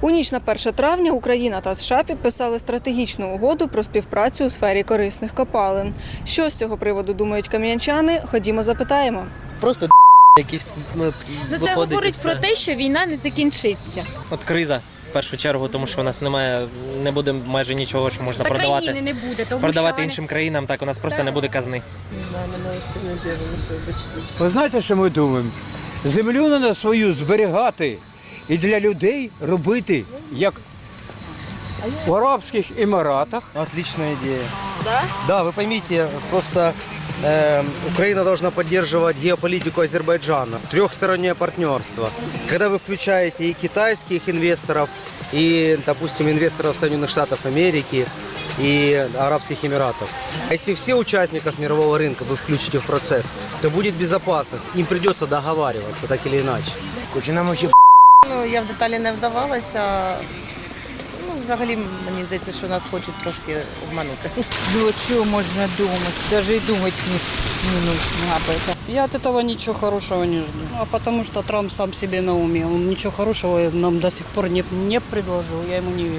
У ніч на 1 травня Україна та США підписали стратегічну угоду про співпрацю у сфері корисних копалин. Що з цього приводу думають кам'янчани? Ходімо, запитаємо. Просто якісь ну, Ну це виходить говорить про те, що війна не закінчиться. От криза в першу чергу, тому що у нас немає, не буде майже нічого, що можна Та продавати. країни не буде, тому Продавати що вони- іншим країнам, так у нас просто не буде казни. Ви знаєте, що ми думаємо? Землю треба свою зберігати і для людей робити, як в Арабських Еміратах. Отличная идея. Да? Да, вы поймите, просто э, Украина должна поддерживать геополитику Азербайджана, трехстороннее партнерство. Когда вы включаете и китайских инвесторов, и, допустим, инвесторов Соединенных Штатов Америки, и Арабских Эмиратов. А если все участников мирового рынка вы включите в процесс, то будет безопасность. Им придется договариваться, так или иначе. Ну, я в деталі не вдавалася. Ну, взагалі, мені здається, що нас хочуть трошки обманути. Ну, что можно думать? Даже и думать не, не нужно об этом. Я от этого ничего хорошего не жду. А потому что Трамп сам себе на уме. Он ничего хорошего нам до сих пор не, не предложил. Я ему не верю.